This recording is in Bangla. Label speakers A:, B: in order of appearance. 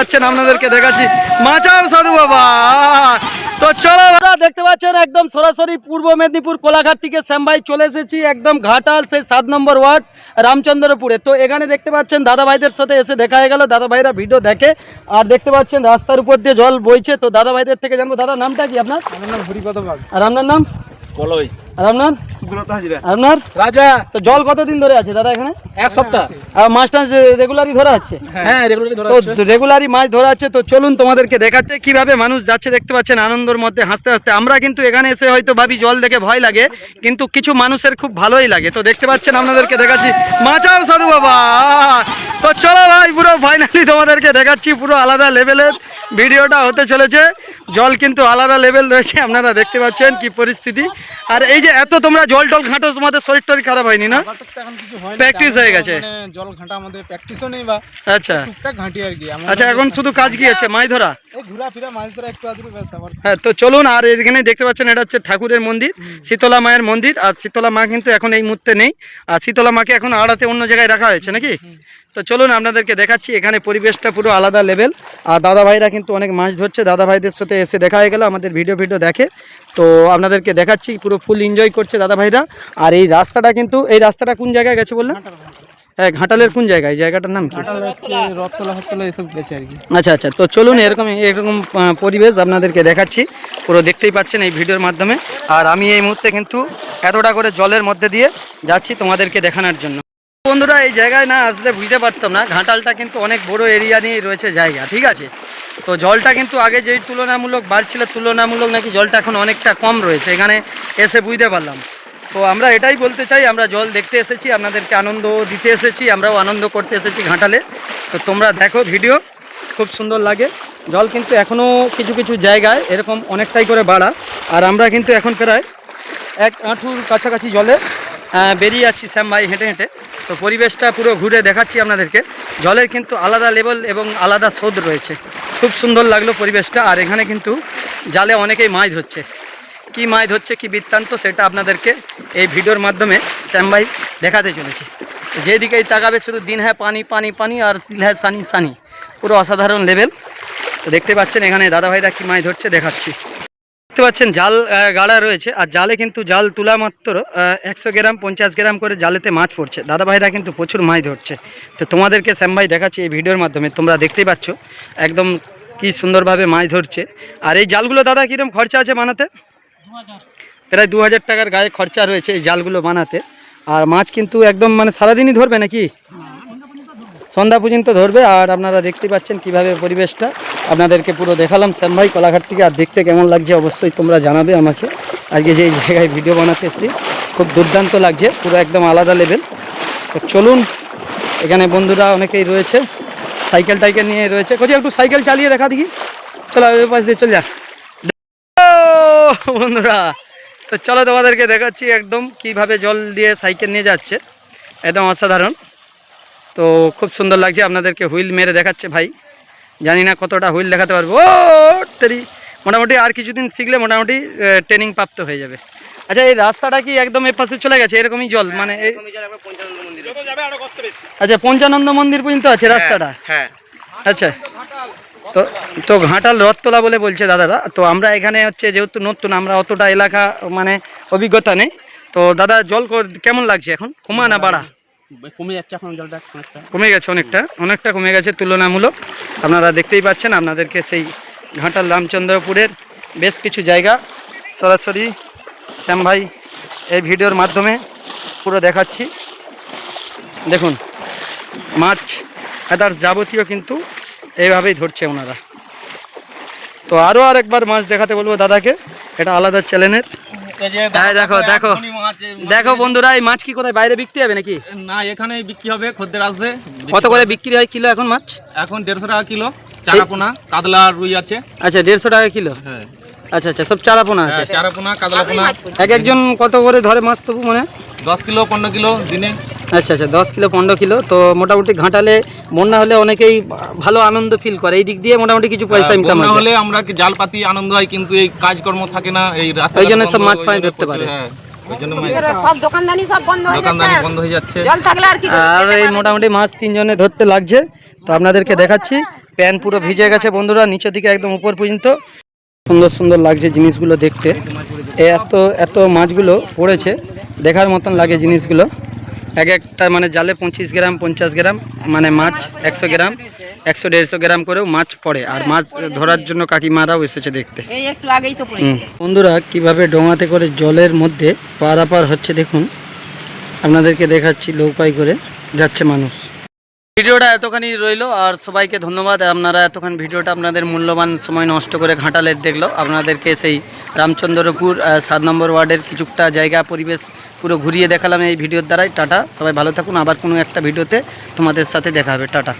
A: আচ্ছেন আপনাদেরকে দেখাচ্ছি। মাচাও সাধু বাবা। তো চলো দেখতে পাচ্ছেন একদম সরাসরি পূর্ব মেদিনীপুর কোলাঘাট থেকে শ্যামভাই চলে এসেছি একদম ঘাটাল সেই সাত নম্বর ওয়ার্ড রামচন্দ্রপুরে। তো এখানে দেখতে পাচ্ছেন দাদা ভাইদের সাথে এসে দেখা হয়ে গেল দাদা ভাইরা ভিডিও দেখে। আর দেখতে পাচ্ছেন রাস্তার উপর দিয়ে জল বইছে তো দাদা ভাইদের থেকে জানব। দাদা নামটা কি আপনার?
B: নাম হরিপদ বাগ।
A: আর আপনার নাম?
B: বলোই
A: আর আপনার?
B: সুব্রত হাজরা।
A: আপনার?
B: রাজা।
A: তো জল কতদিন ধরে আছে দাদা এখানে?
B: এক সপ্তাহ।
A: আর মাছ টাছ রেগুলারই ধরা হচ্ছে?
B: হ্যাঁ রেগুলারলি ধরা
A: তো রেগুলারই মাছ ধরা আছে তো চলুন তোমাদেরকে দেখাচ্ছে কীভাবে মানুষ যাচ্ছে দেখতে পাচ্ছেন আনন্দর মধ্যে হাসতে হাসতে। আমরা কিন্তু এখানে এসে হয়তো ভাবি জল দেখে ভয় লাগে কিন্তু কিছু মানুষের খুব ভালোই লাগে। তো দেখতে পাচ্ছেন আপনাদেরকে দেখাচ্ছি। মাচাও সাধু বাবা! তো চলো ভাই পুরো ফাইনালি তোমাদেরকে দেখাচ্ছি পুরো আলাদা লেভেলের ভিডিওটা হতে চলেছে। জল কিন্তু আলাদা লেভেল রয়েছে আপনারা দেখতে পাচ্ছেন কি পরিস্থিতি। আর এই যে এত তোমরা জল টল ঘাঁটো তোমাদের শরীর টরীর খারাপ হয়নি না?
B: কিছু হয়
A: গেছে।
B: মানে জল ঘাটা আমাদের প্র্যাকটিসও নেই বা।
A: আচ্ছা।
B: ঘাঁটি আর কি
A: আচ্ছা এখন শুধু কাজ কি আছে? মাছ ধরা?
B: এই মাছ ধরা একটু আধটু
A: হ্যাঁ তো চলুন আর এখানে দেখতে পাচ্ছেন এটা হচ্ছে ঠাকুরের মন্দির শীতলা মায়ের মন্দির আর শীতলা মা কিন্তু এখন এই মুহূর্তে নেই আর শীতলা মাকে এখন আড়াতে অন্য জায়গায় রাখা হয়েছে নাকি? তো চলুন আপনাদেরকে দেখাচ্ছি এখানে পরিবেশটা পুরো আলাদা লেভেল আর দাদা ভাইরা কিন্তু অনেক মাছ ধরছে দাদা ভাইদের সাথে এসে দেখা হয়ে গেল আমাদের ভিডিও ভিডিও দেখে। তো আপনাদেরকে দেখাচ্ছি পুরো ফুল এনজয় করছে দাদা ভাইরা আর এই রাস্তাটা কিন্তু এই রাস্তাটা কোন জায়গায় গেছে বললেন? হ্যাঁ ঘাটালের কোন জায়গায় এই জায়গাটার নাম কি? আচ্ছা আচ্ছা তো চলুন এরকম এরকম পরিবেশ আপনাদেরকে দেখাচ্ছি। পুরো দেখতেই পাচ্ছেন এই ভিডিওর মাধ্যমে। আর আমি এই মুহূর্তে কিন্তু এতটা করে জলের মধ্যে দিয়ে যাচ্ছি তোমাদেরকে দেখানোর জন্য। বন্ধুরা, এই জায়গায় না আসলে বুঝতে পারতাম না। ঘাটালটা কিন্তু অনেক বড় এরিয়া নিয়ে রয়েছে জায়গা, ঠিক আছে? তো জলটা কিন্তু আগে যেই তুলনামূলক বাড়ছিল, তুলনামূলক নাকি জলটা এখন অনেকটা কম রয়েছে। এখানে এসে বুঝতে পারলাম। তো আমরা এটাই বলতে চাই, আমরা জল দেখতে এসেছি, আপনাদেরকে আনন্দ দিতে এসেছি, আমরাও আনন্দ করতে এসেছি ঘাটালে। তো তোমরা দেখো ভিডিও খুব সুন্দর লাগে। জল কিন্তু এখনও কিছু কিছু জায়গায় এরকম অনেকটাই করে বাড়া। আর আমরা কিন্তু এখন প্রায় এক আঁঠুর কাছাকাছি জলে বেরিয়ে যাচ্ছি শ্যাম ভাই হেঁটে হেঁটে। তো পরিবেশটা পুরো ঘুরে দেখাচ্ছি আপনাদেরকে। জলের কিন্তু আলাদা লেভেল এবং আলাদা স্রোত রয়েছে। খুব সুন্দর লাগল পরিবেশটা। আর এখানে কিন্তু জালে অনেকেই মাছ ধরছে। কি মাছ ধরছে, কি বৃত্তান্ত সেটা আপনাদেরকে এই ভিডিওর মাধ্যমে শ্যাম ভাই দেখাতে চলেছে। যেদিকেই তাকাবে শুধু দিন হ্যাঁ পানি পানি পানি আর দিল হ্যাঁ সানি সানি। পুরো অসাধারণ লেভেল। তো দেখতে পাচ্ছেন এখানে দাদা ভাইরা কি মাছ ধরছে দেখাচ্ছি। দেখতে পাচ্ছেন জাল গাড়া রয়েছে। আর জালে কিন্তু জাল তোলা মাত্র একশো গ্রাম, পঞ্চাশ গ্রাম করে জালেতে মাছ পড়ছে। দাদা ভাইরা কিন্তু প্রচুর মাছ ধরছে। তো তোমাদেরকে শ্যাম ভাই দেখাচ্ছি এই ভিডিওর মাধ্যমে। তোমরা দেখতেই পাচ্ছ একদম কি সুন্দরভাবে মাছ ধরছে। আর এই জালগুলো দাদা কীরকম খরচা আছে বানাতে? প্রায় দু হাজার টাকার গায়ে খরচা রয়েছে এই জালগুলো বানাতে। আর মাছ কিন্তু একদম মানে সারাদিনই ধরবে নাকি? সন্ধ্যা পর্যন্ত ধরবে। আর আপনারা দেখতে পাচ্ছেন কীভাবে পরিবেশটা। আপনাদেরকে পুরো দেখালাম। শ্যাম ভাই, কলাঘাট থেকে আর দেখতে কেমন লাগছে অবশ্যই তোমরা জানাবে আমাকে। আজকে যে জায়গায় ভিডিও বানাতে এসেছি, খুব দুর্দান্ত লাগছে, পুরো একদম আলাদা লেভেল তো চলুন, এখানে বন্ধুরা অনেকেই রয়েছে সাইকেল টাইকেল নিয়ে রয়েছে। কোথায় একটু সাইকেল চালিয়ে দেখা দেখি। চলো ওই পাশ দিয়ে চল যা বন্ধুরা, তো চলো তোমাদেরকে দেখাচ্ছি একদম কীভাবে জল দিয়ে সাইকেল নিয়ে যাচ্ছে। একদম অসাধারণ। তো খুব সুন্দর লাগছে, আপনাদেরকে হুইল মেরে দেখাচ্ছে ভাই। জানি না কতটা হুইল দেখাতে পারব। ও তেরি। মোটামুটি আর কিছুদিন শিখলে মোটামুটি ট্রেনিং প্রাপ্ত হয়ে যাবে। আচ্ছা এই রাস্তাটা কি একদম এ পাশে চলে গেছে? এরকমই জল? মানে এই আচ্ছা পঞ্চানন্দ মন্দির পর্যন্ত আছে রাস্তাটা?
B: হ্যাঁ।
A: আচ্ছা। তো তো ঘাটাল রথতলা বলে বলছে দাদারা। তো আমরা এখানে হচ্ছে যেহেতু নতুন আমরা অতটা এলাকা মানে অভিজ্ঞতা নেই। তো দাদা জল ক- কেমন লাগছে এখন? কমা না বাড়া?
B: কমে যাচ্ছে এখন
A: কমে গেছে অনেকটা। অনেকটা কমে গেছে তুলনামূলক। আপনারা দেখতেই পাচ্ছেন আপনাদেরকে সেই ঘাটাল রামচন্দ্রপুরের বেশ কিছু জায়গা। সরাসরি শ্যাম ভাই এই ভিডিওর মাধ্যমে পুরো দেখাচ্ছি। দেখুন, মাছ আদার্স যাবতীয় কিন্তু এইভাবেই ধরছে ওনারা। তো আরও আরেকবার মাছ দেখাতে বলব দাদাকে। এটা আলাদা চ্যানেলের। হ্যাঁ দেখো দেখো। দেখো বন্ধুরা এই মাছ কি কোথায়? বাইরে বিক্রি হবে নাকি?
C: না এখানে বিক্রি হবে খদ্দের আসবে।
A: কত করে বিক্রি হয় কিলো এখন মাছ?
C: এখন দেড়শো টাকা কিলো চারাপোনা কাতলা আর রুই আছে।
A: আচ্ছা দেড়শো টাকা কিলো?
C: হ্যাঁ।
A: আচ্ছা আচ্ছা সব চারাপোনা আছে?
C: চারাপোনা কাতলা পোনা
A: এক একজন কত করে ধরে মাছ তবু মানে?
C: দশ কিলো পনেরো কিলো দিনে।
A: আচ্ছা আচ্ছা দশ কিলো পনেরো কিলো তো মোটামুটি ঘাটালে বন্যা হলে অনেকেই ভালো আনন্দ ফিল করে। এই দিক দিয়ে মোটামুটি কিছু পয়সা ইনকাম
C: বন্যা
A: হয়
C: হলে আমরা জাল পাতি আনন্দ হয় কিন্তু এই কাজকর্ম থাকে না এই রাস্তা
A: ওই জন্য সব মাছ পানি ধরতে পারে।
D: হয়ে
C: দোকানদানি
D: যাচ্ছে।
C: বন্ধ হয়ে যাচ্ছে।
D: জল থাকলে আর
A: আর এই মোটামুটি মাছ তিনজনে ধরতে লাগছে। তো আপনাদেরকে দেখাচ্ছি প্যান্ট পুরো ভিজে গেছে বন্ধুরা নিচের দিকে একদম উপর পর্যন্ত। সুন্দর সুন্দর লাগছে জিনিসগুলো দেখতে। এ এত এত মাছগুলো পড়েছে দেখার মতন লাগে জিনিসগুলো। এক একটা মানে জালে পঁচিশ গ্রাম পঞ্চাশ গ্রাম মানে মাছ একশো গ্রাম একশো দেড়শো গ্রাম করেও মাছ পড়ে। আর মাছ ধরার জন্য কাকিমারাও এসেছে দেখতে। বন্ধুরা কীভাবে ডোঙাতে করে জলের মধ্যে পারাপার হচ্ছে দেখুন। আপনাদেরকে দেখাচ্ছি নৌকায় করে। যাচ্ছে মানুষ। ভিডিওটা এতখানি রইল, আর সবাইকে ধন্যবাদ। আপনারা এতক্ষণ ভিডিওটা আপনাদের মূল্যবান সময় নষ্ট করে ঘাঁটালে দেখল। আপনাদেরকে সেই রামচন্দ্রপুর সাত নম্বর ওয়ার্ডের কিছুটা জায়গা, পরিবেশ পুরো ঘুরিয়ে দেখালাম এই ভিডিওর দ্বারাই। টাটা, সবাই ভালো থাকুন। আবার কোনো একটা ভিডিওতে তোমাদের সাথে দেখা হবে। টাটা।